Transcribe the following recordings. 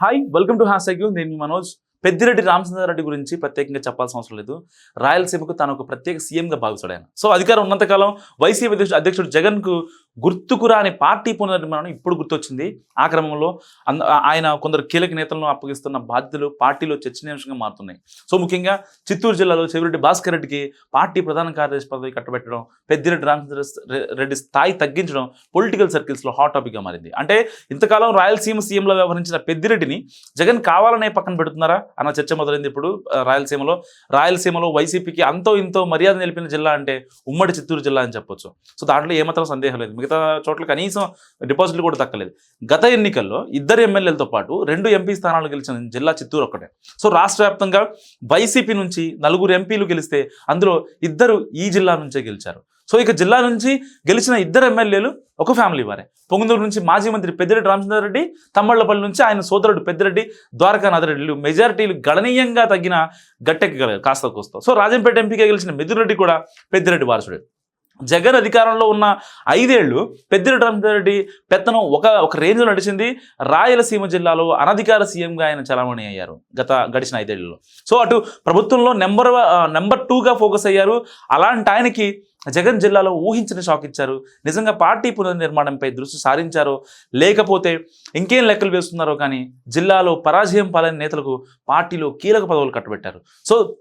hi welcome to hashtag నేను మీ మనోజ్ పెద్దిరెడ్డి రామచంద్రారెడ్డి గురించి ప్రత్యేకంగా చెప్పాల్సిన అవసరం లేదు. రాయలసీమకు తాను ఒక ప్రత్యేక సీఎంగా భావిస్తాడు ఆయన సో అధికారం ఉన్నంతకాలం వైసీపీ అధ్యక్షుడు అధ్యక్షుడు జగన్కు గుర్తుకురాని పార్టీ పునర్నిర్మాణం ఇప్పుడు గుర్తొచ్చింది. ఆ క్రమంలో అంద- ఆయన కొందరు కీలక నేతలను అప్పగిస్తున్న బాధ్యతలు పార్టీలో చర్చనీయాంశంగా మారుతున్నాయి. సో ముఖ్యంగా చిత్తూరు జిల్లాలో చెవిరెడ్డి భాస్కర్ రెడ్డికి పార్టీ ప్రధాన కార్యదర్శి పదవి కట్టబెట్టడం పెద్దిరెడ్డి రామచంద్ర రెడ్డి స్థాయి తగ్గించడం పొలిటికల్ సర్కిల్స్లో హాట్ టాపిక్గా మారింది. అంటే ఇంతకాలం రాయలసీమ సీఎంలో వ్యవహరించిన పెద్దిరెడ్డిని జగన్ కావాలనే పక్కన పెడుతున్నారా? అన్న చర్చ మొదలైంది ఇప్పుడు రాయలసీమలో. రాయలసీమలో వైసీపీకి అంతో ఇంతో మర్యాద నిలిపిన జిల్లా అంటే ఉమ్మడి చిత్తూరు జిల్లా అని చెప్పొచ్చు. సో దాంట్లో ఏమాత్రం సందేహం లేదు. మిగతా చోట్ల కనీసం డిపాజిట్లు కూడా దక్కలేదు. గత ఎన్నికల్లో ఇద్దరు ఎమ్మెల్యేలతో పాటు రెండు ఎంపీ స్థానాలు గెలిచిన జిల్లా చిత్తూరు ఒక్కటే. సో రాష్ట్ర వ్యాప్తంగా వైసీపీ నుంచి నలుగురు ఎంపీలు గెలిస్తే అందులో ఇద్దరు ఈ జిల్లా నుంచే గెలిచారు. సో ఇక జిల్లా నుంచి గెలిచిన ఇద్దరు ఎమ్మెల్యేలు ఒక ఫ్యామిలీ వారే. పొంగునూరు నుంచి మాజీ మంత్రి పెద్దిరెడ్డి రామచంద్రారెడ్డి తమ్మళ్ళపల్లి నుంచి ఆయన సోదరుడు పెద్దిరెడ్డి ద్వారకానాథరెడ్డిలు మెజారిటీలు గణనీయంగా తగ్గిన గట్టెక్కగలరు కాస్త కోస్తా. సో రాజంపేట ఎంపీగా గెలిచిన మిథునరెడ్డి కూడా పెద్దిరెడ్డి వారసుడే. జగన్ అధికారంలో ఉన్న ఐదేళ్ళు పెద్దిరెడ్డి రామచంద్రారెడ్డి పెత్తనం ఒక ఒక రేంజ్లో నడిచింది. రాయలసీమ జిల్లాలో అనధికార సీఎంగా ఆయన చలామణి అయ్యారు గత గడిచిన ఐదేళ్ళలో. సో అటు ప్రభుత్వంలో నెంబర్ నెంబర్ టూగా ఫోకస్ అయ్యారు. అలాంటి ఆయనకి జగన్ జిల్లాలో ఊహించని షాక్ ఇచ్చారు. నిజంగా పార్టీ పునర్నిర్మాణంపై దృష్టి సారించారో లేకపోతే ఇంకేం లెక్కలు వేస్తున్నారో కానీ జిల్లాలో పరాజయం పాలైన నేతలకు పార్టీలో కీలక పదవులు కట్టబెట్టారు. సో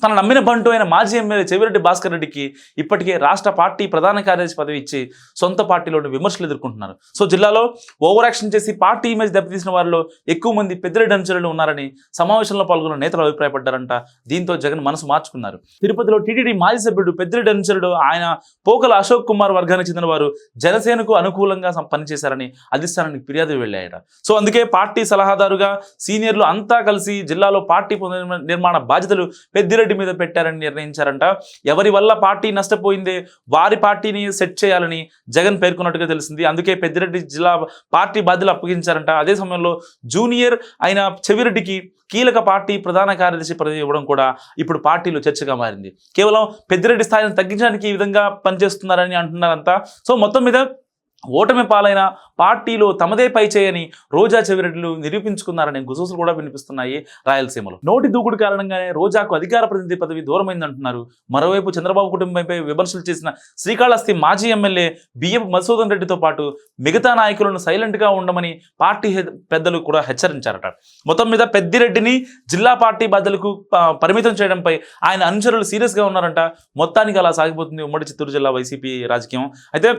తన నమ్మిన బంటు అయిన మాజీ ఎమ్మెల్యే చెవిరెడ్డి భాస్కర్ రెడ్డికి ఇప్పటికే రాష్ట్ర పార్టీ ప్రధాన కార్యదర్శి పదవి ఇచ్చి సొంత పార్టీలోని విమర్శలు ఎదుర్కొంటున్నారు. సో జిల్లాలో ఓవర్ యాక్షన్ చేసి పార్టీ ఇమేజ్ దెబ్బతీసిన వారిలో ఎక్కువ మంది పెద్దరెడ్డి అనుచరులు ఉన్నారని సమావేశంలో పాల్గొన్న నేతలు అభిప్రాయపడ్డారంట. దీంతో జగన్ మనసు మార్చుకున్నారు. తిరుపతిలో టీటీడీ మాజీ సభ్యుడు పెద్దిరెడ్డి అనుచరుడు ఆయన పోకల అశోక్ కుమార్ వర్గానికి చెందిన వారు జనసేనకు అనుకూలంగా పనిచేశారని అధిష్టానానికి ఫిర్యాదు వెళ్ళాయట సో అందుకే పార్టీ సలహాదారుగా సీనియర్లు అంతా కలిసి జిల్లాలో పార్టీ నిర్మాణ బాధ్యతలు పెద్దిరెడ్డి రెడ్డి మీద పెట్టారని నిర్ణయించారంట. ఎవరి వల్ల పార్టీ నష్టపోయిందే? వారి పార్టీని సెట్ చేయాలని జగన్ పేర్కొన్నట్టుగా తెలిసింది. అందుకే పెద్దిరెడ్డి జిల్లా పార్టీ బాధ్యతలు అప్పగించారంట. అదే సమయంలో జూనియర్ అయిన చెవిరెడ్డికి కీలక పార్టీ ప్రధాన కార్యదర్శి పదవి ఇవ్వడం కూడా ఇప్పుడు పార్టీలో చర్చగా మారింది. కేవలం పెద్దిరెడ్డి స్థాయిని తగ్గించడానికి ఈ విధంగా పనిచేస్తున్నారని అంటున్నారంతా సో మొత్తం మీద ఓటమి పాలైన పార్టీలో తమదే పై చేయని రోజా చెవిరెడ్డిలు నిరూపించుకున్నారనే గుసూసులు కూడా వినిపిస్తున్నాయి రాయలసీమలో. నోటి దూకుడు కారణంగానే రోజాకు అధికార ప్రతినిధి పదవి దూరమైందంటున్నారు. మరోవైపు చంద్రబాబు కుటుంబంపై విమర్శలు చేసిన శ్రీకాళహస్తి మాజీ ఎమ్మెల్యే బిఎం మధుసూదన్ రెడ్డితో పాటు మిగతా నాయకులను సైలెంట్గా ఉండమని పార్టీ పెద్దలు కూడా హెచ్చరించారట. మొత్తం మీద పెద్దిరెడ్డిని జిల్లా పార్టీ బాధ్యతలకు పరిమితం చేయడంపై ఆయన అనుచరులు సీరియస్గా ఉన్నారంట. మొత్తానికి అలా సాగిపోతుంది ఉమ్మడి చిత్తూరు జిల్లా వైసీపీ రాజకీయం. అయితే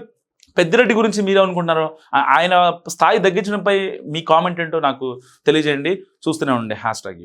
పెద్దిరెడ్డి గురించి మీరు అనుకుంటున్నారు ఆయన స్థాయి తగ్గించడంపై మీ కామెంట్ ఏంటో నాకు తెలియజేయండి. చూస్తూనే ఉండే హ్యాష్ ట్యాగ్